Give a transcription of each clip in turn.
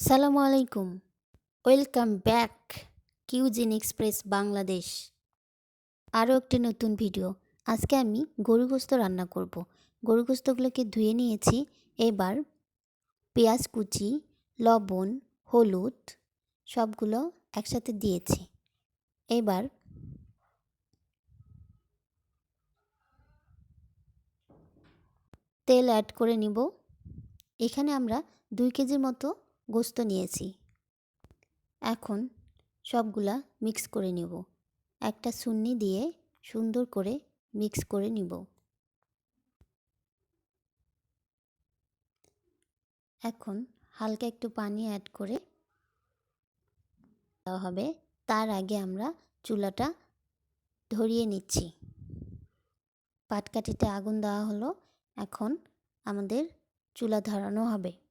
সালামু আলাইকুম। Welcome back cuisine express Bangladesh. আরও একটি নতুন ভিডিও। আজকে আমি গরু গোস্ত রান্না করব। গরু গোস্তগুলোকে ধুয়ে নিয়েছি। এবার পেঁয়াজ কুচি, লবণ, হলুদ সবগুলো একসাথে দিয়েছি। এবার তেল অ্যাড করে নিব। এখানে আমরা দুই কেজির মতো গোস্ত নিয়েছি। এখন সবগুলা মিক্স করে নেব। একটা সুন্নি দিয়ে সুন্দর করে মিক্স করে নিব। এখন হালকা একটু পানি অ্যাড করে দেওয়া হবে। তার আগে আমরা চুলাটা ধরিয়ে নিচ্ছি। পাটকাঠিতে আগুন দেওয়া হলো। এখন আমাদের চুলা ধরানো হবে।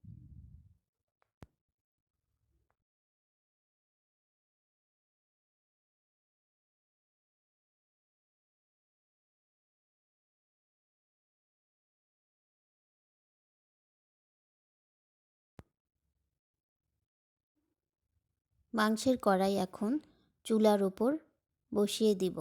মাংসের কড়াই এখন চুলার ওপর বসিয়ে দিব।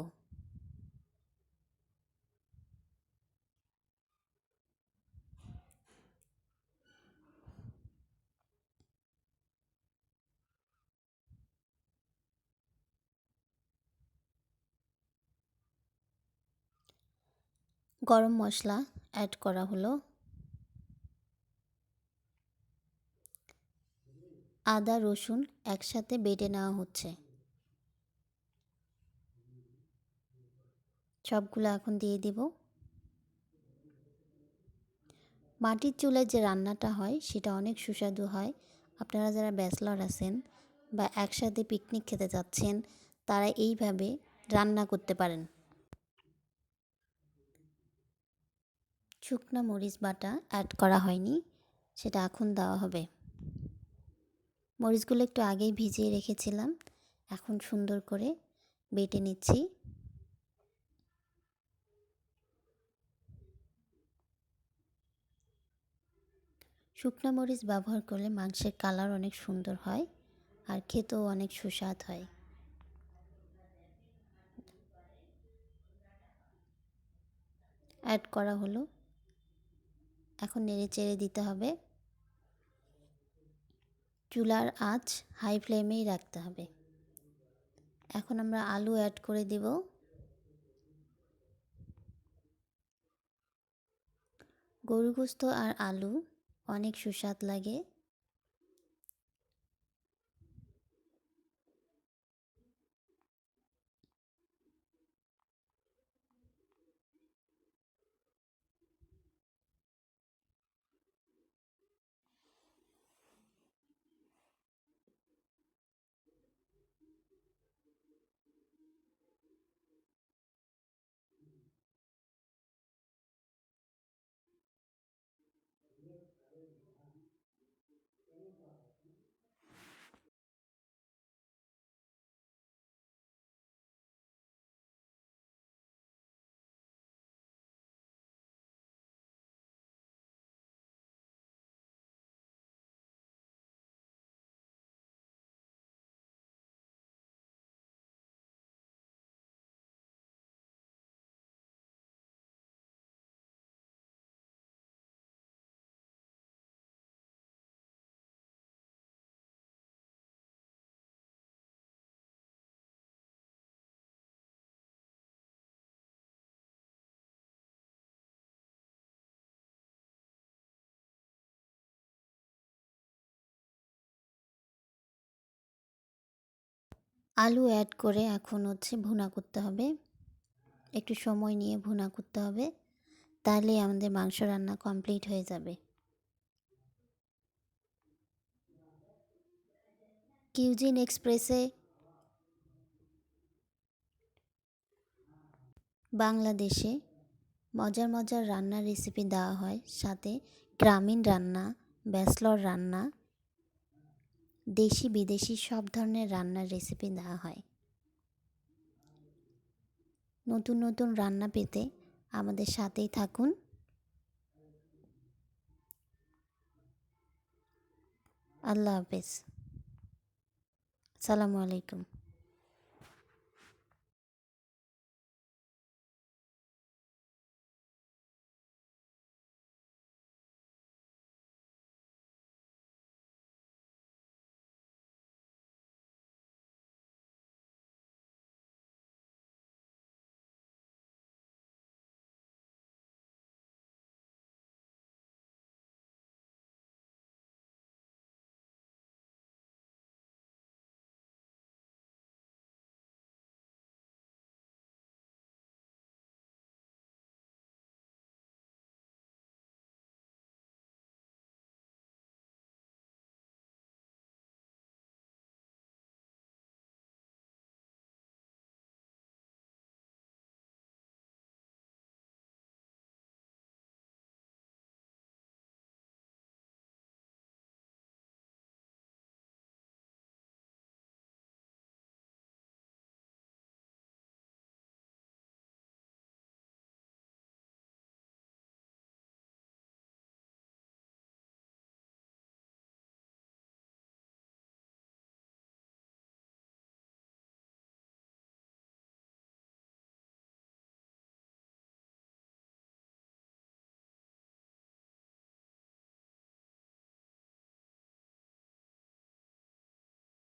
গরম মশলা অ্যাড করা হলো। আদা, রসুন একসাথে বেটে নেওয়া হচ্ছে। সবগুলো এখন দিয়ে দিব। মাটির চুলায় যে রান্নাটা হয়, সেটা অনেক সুস্বাদু হয়। আপনারা যারা ব্যাচলার আছেন বা একসাথে পিকনিক খেতে যাচ্ছেন, তারা এইভাবে রান্না করতে পারেন। শুকনো মরিচ বাটা অ্যাড করা হয়নি, সেটা এখন দেওয়া হবে। মরিচগুলো একটু আগেই ভিজিয়ে রেখেছিলাম। এখন সুন্দর করে বেটে নিচ্ছি। শুকনো মরিচ ব্যবহার করলে মাংসের কালার অনেক সুন্দর হয় আর খেতেও অনেক সুস্বাদ হয়। অ্যাড করা হলো। এখন নেড়ে চেড়ে দিতে হবে। চুলার আঁচ হাই ফ্লেমেই রাখতে হবে। এখন আমরা আলু অ্যাড করে দেব। গরু গোস্ত আর আলু অনেক সুস্বাদ লাগে। আলু অ্যাড করে এখন হচ্ছে ভুনা করতে হবে। একটু সময় নিয়ে ভুনা করতে হবে। তাহলে আমাদের মাংস রান্না কমপ্লিট হয়ে যাবে। কিউজিন এক্সপ্রেসে বাংলাদেশে মজার মজার রান্নার রেসিপি দেওয়া হয়। সাথে গ্রামীণ রান্না ব্যাচলর রান্না দেশি বিদেশি সব ধরনের রান্নার রেসিপি দেওয়া হয়। নতুন নতুন রান্না পেতে আমাদের সাথেই থাকুন। আল্লাহ হাফেজ। সালামু আলাইকুম।